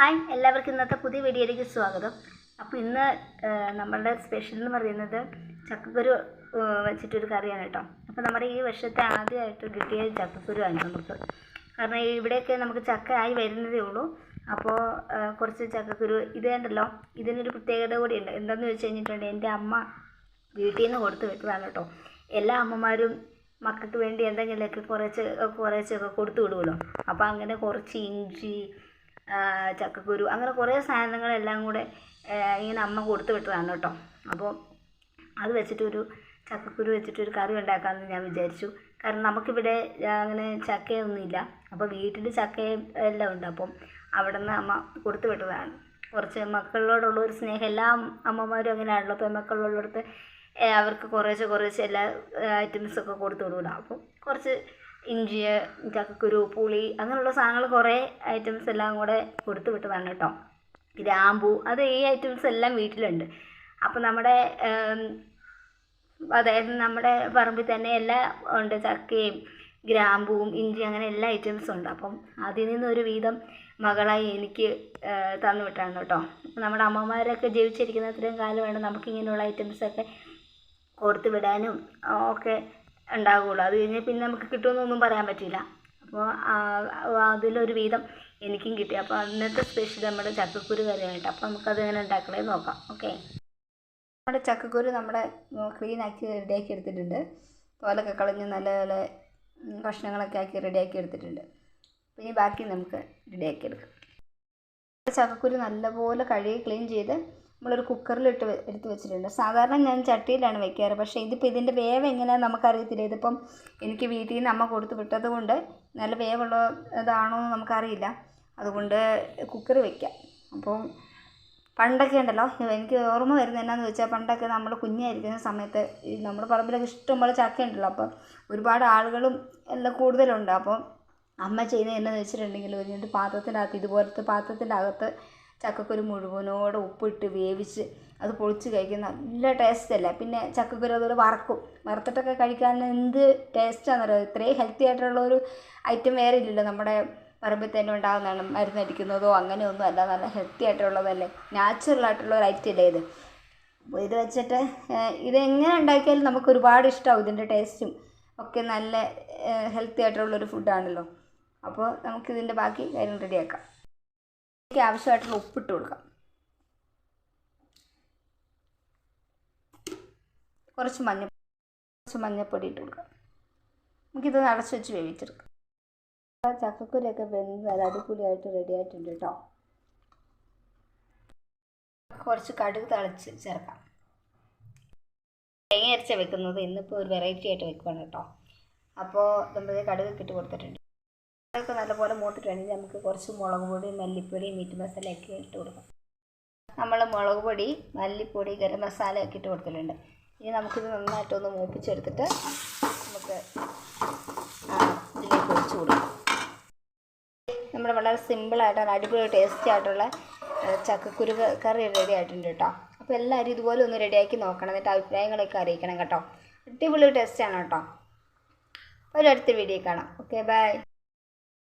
Hi എല്ലാവർക്കും ഇന്നത്തെ പുതിയ വീഡിയോയിലേക്ക് സ്വാഗതം. അപ്പോൾ ഇന്ന് നമ്മളുടെ സ്പെഷ്യൽ എന്ന് പറയുന്നത് ചക്കക്കുരു വെച്ചിട്ടൊരു കറിയാണ് കേട്ടോ. അപ്പോൾ നമ്മുടെ ഈ വർഷത്തെ ആദ്യമായിട്ട് കിട്ടിയ ചക്കക്കുരുവാണ് നമുക്ക്. കാരണം ഇവിടെയൊക്കെ നമുക്ക് ചക്ക ആയി വരുന്നതേ ഉള്ളൂ. അപ്പോൾ കുറച്ച് ചക്കക്കുരു ഇത് കണ്ടല്ലോ? ഇതിനൊരു പ്രത്യേകത കൂടിയുണ്ട്. എന്താണെന്ന് വെച്ച് കഴിഞ്ഞിട്ടുണ്ടെങ്കിൽ എന്റെ അമ്മ വീട്ടിൽ നിന്ന് കൊടുത്ത് വെക്കുന്നതാണ് കേട്ടോ. എല്ലാ അമ്മമാരും മക്കൾക്ക് വേണ്ടി എന്തെങ്കിലുമൊക്കെ കുറച്ച് കുറച്ചൊക്കെ കൊടുത്തു വിടുമല്ലോ അപ്പോൾ അങ്ങനെ കുറച്ച് ഇഞ്ചി ചക്കക്കുരു അങ്ങനെ കുറേ സാധനങ്ങളെല്ലാം കൂടെ ഇങ്ങനെ അമ്മ കൊടുത്തു വിട്ടതാണ് കേട്ടോ. അപ്പോൾ അത് വെച്ചിട്ടൊരു ചക്കക്കുരു വെച്ചിട്ടൊരു കറി ഉണ്ടാക്കാമെന്ന് ഞാൻ വിചാരിച്ചു. കാരണം നമുക്കിവിടെ അങ്ങനെ ചക്കയൊന്നുമില്ല. അപ്പോൾ വീട്ടിൽ ചക്കയും എല്ലാം ഉണ്ട്. അപ്പം അവിടെ നിന്ന് അമ്മ കൊടുത്തു വിട്ടതാണ്. കുറച്ച് മക്കളോടുള്ള ഒരു സ്നേഹം എല്ലാ അമ്മമാരും അങ്ങനെയാണല്ലോ. അപ്പോൾ ഏ, അവർക്ക് കുറേശ്ശെ കുറേശ്ശെ എല്ലാ ഐറ്റംസൊക്കെ കൊടുത്തു വിടുമല്ലോ അപ്പം കുറച്ച് ഇഞ്ചി ചക്കക്കുരു പുളി അങ്ങനെയുള്ള സാധനങ്ങൾ കുറേ ഐറ്റംസ് എല്ലാം കൂടെ കൊടുത്തു വിട്ടതാണ് കേട്ടോ. ഗ്രാമ്പു അത് ഈ ഐറ്റംസ് എല്ലാം വീട്ടിലുണ്ട്. അപ്പം നമ്മുടെ അതായത് നമ്മുടെ പറമ്പിൽ തന്നെ എല്ലാം ഉണ്ട് ചക്കയും ഗ്രാമ്പുവും ഇഞ്ചി അങ്ങനെ എല്ലാ ഐറ്റംസും ഉണ്ട്. അപ്പം അതിൽ നിന്നൊരു വീതം മകളായി എനിക്ക് തന്നു വിട്ടാണ് കേട്ടോ. നമ്മുടെ അമ്മമാരൊക്കെ ജീവിച്ചിരിക്കുന്ന അത്രയും കാലമാണ് നമുക്ക് ഇങ്ങനെയുള്ള ഐറ്റംസൊക്കെ കൊടുത്തു വിടാനും ഒക്കെ ഉണ്ടാകുള്ളൂ അത് കഴിഞ്ഞാൽ പിന്നെ നമുക്ക് കിട്ടുമെന്നൊന്നും പറയാൻ പറ്റില്ല അപ്പോൾ അതിലൊരു വീതം എനിക്കും കിട്ടി. അപ്പോൾ അന്നത്തെ സ്പെഷ്യൽ നമ്മുടെ ചക്കക്കുരു കറിയാണ് അപ്പോൾ നമുക്കത് എങ്ങനെ ഉണ്ടാക്കണേ നോക്കാം. ഓക്കെ നമ്മുടെ ചക്കക്കുരു നമ്മുടെ ക്ലീൻ ആക്കി റെഡിയാക്കി എടുത്തിട്ടുണ്ട്. തോലൊക്കെ കളഞ്ഞ് നല്ല നല്ല കഷ്ണങ്ങളൊക്കെ ആക്കി റെഡിയാക്കി എടുത്തിട്ടുണ്ട്. ഇനി ബാക്കി നമുക്ക് റെഡിയാക്കി എടുക്കാം. ചക്കക്കുരു നല്ലപോലെ കഴുകി ക്ലീൻ ചെയ്ത് നമ്മളൊരു കുക്കറിലിട്ട് എടുത്ത് വെച്ചിട്ടുണ്ട്. സാധാരണ ഞാൻ ചട്ടിയിലാണ് വെക്കാറ്. പക്ഷേ ഇതിപ്പോൾ ഇതിന്റെ വേവ് എങ്ങനെയാണെന്ന് നമുക്കറിയത്തില്ല. ഇതിപ്പം എനിക്ക് വീട്ടിൽ നിന്ന് അമ്മ കൊടുത്ത് വിട്ടത് കൊണ്ട് നല്ല വേവുള്ള ഇതാണോ എന്ന് നമുക്കറിയില്ല. അതുകൊണ്ട് കുക്കർ വെക്കാം. അപ്പം പണ്ടൊക്കെ ഉണ്ടല്ലോ എനിക്ക് ഓർമ്മ വരുന്നത് എന്നാന്ന് വെച്ചാൽ പണ്ടൊക്കെ നമ്മൾ കുഞ്ഞായിരിക്കുന്ന സമയത്ത് നമ്മുടെ പറമ്പിലൊക്കെ ഇഷ്ടംപോലെ ചക്ക ഉണ്ടല്ലോ. അപ്പം ഒരുപാട് ആളുകളും എല്ലാം കൂടുതലുണ്ട്. അപ്പം അമ്മ ചെയ്യുന്നത് എന്നാന്ന് വെച്ചിട്ടുണ്ടെങ്കിൽ ഒരു പാത്രത്തിനകത്ത് ഇതുപോലത്തെ പാത്രത്തിന്റെ അകത്ത് ചക്കക്കുരു മുഴുവനോടെ ഉപ്പിട്ട് വേവിച്ച് അത് പൊളിച്ച് കഴിക്കുന്ന നല്ല ടേസ്റ്റ് അല്ലേ? പിന്നെ ചക്കക്കുരു അതുപോലെ വറക്കും. വറുത്തിട്ടൊക്കെ കഴിക്കാൻ എന്ത് ടേസ്റ്റാണെന്നറിയാം ഇത്രയും ഹെൽത്തി ആയിട്ടുള്ള ഒരു ഐറ്റം വേറെ ഇല്ലല്ലോ. നമ്മുടെ പറമ്പിൽ തന്നെ ഉണ്ടാകുന്നതാണ് മരുന്നടിക്കുന്നതോ അങ്ങനെയൊന്നും അല്ല. നല്ല ഹെൽത്തി ആയിട്ടുള്ളതല്ലേ? നാച്ചുറൽ ആയിട്ടുള്ള ഒരു ഐറ്റം അല്ലേ ഇത്? അപ്പോൾ ഇത് വെച്ചിട്ട് ഇത് ഇതെങ്ങനെ ഉണ്ടാക്കിയാലും നമുക്ക് ഒരുപാട് ഇഷ്ടമാവും ഇതിന്റെ ടേസ്റ്റും ഒക്കെ നല്ല ഹെൽത്തി ആയിട്ടുള്ളൊരു ഫുഡാണല്ലോ അപ്പോൾ നമുക്കിതിന്റെ ബാക്കി കാര്യം റെഡിയാക്കാം ഇതിലേക്ക് ആവശ്യമായിട്ടുള്ള ഉപ്പിട്ട് കൊടുക്കാം. കുറച്ച് മഞ്ഞ കുറച്ച് മഞ്ഞപ്പൊടി ഇട്ട് കൊടുക്കാം. നമുക്കിത് അടച്ച് വെച്ച് വേവിച്ചെടുക്കാം. ചക്കക്കുരൊക്കെ വെന്ത് നല്ല അടിപൊളിയായിട്ട് റെഡി ആയിട്ടുണ്ട് കേട്ടോ. കുറച്ച് കടുക് തളിച്ച് ചേർക്കാം. തേങ്ങ അരച്ച വെക്കുന്നത്. ഇന്നിപ്പോൾ ഒരു വെറൈറ്റി ആയിട്ട് വെക്കുവാണ് കേട്ടോ. അപ്പോൾ നമ്മൾ കടുക് ഇട്ട് കൊടുത്തിട്ടുണ്ട്. അതൊക്കെ നല്ലപോലെ മൂത്തിട്ടുണ്ടെങ്കിൽ നമുക്ക് കുറച്ച് മുളക് പൊടി മല്ലിപ്പൊടി മീറ്റ് മസാലയൊക്കെ ഇട്ട് കൊടുക്കാം. നമ്മൾ മുളക് പൊടി മല്ലിപ്പൊടി ഗരം മസാല ഒക്കെ ഇട്ട് കൊടുത്തിട്ടുണ്ട്. ഇനി നമുക്കിത് നന്നായിട്ടൊന്ന് മൂപ്പിച്ചെടുത്തിട്ട് നമുക്ക് ഇതിലേക്ക് ഒഴിച്ചു കൊടുക്കാം. നമ്മുടെ വളരെ സിമ്പിളായിട്ടാണ് അടിപൊളി ടേസ്റ്റി ആയിട്ടുള്ള ചക്കക്കുരു കറി റെഡി ആയിട്ടുണ്ട് കേട്ടോ. അപ്പോൾ എല്ലാവരും ഇതുപോലെ ഒന്ന് റെഡിയാക്കി നോക്കണം. എന്നിട്ട് അഭിപ്രായങ്ങളൊക്കെ അറിയിക്കണം കേട്ടോ. അടിപൊളി ടേസ്റ്റാണ് കേട്ടോ. ഒരു അടുത്ത വീഡിയോ കാണാം. Okay bye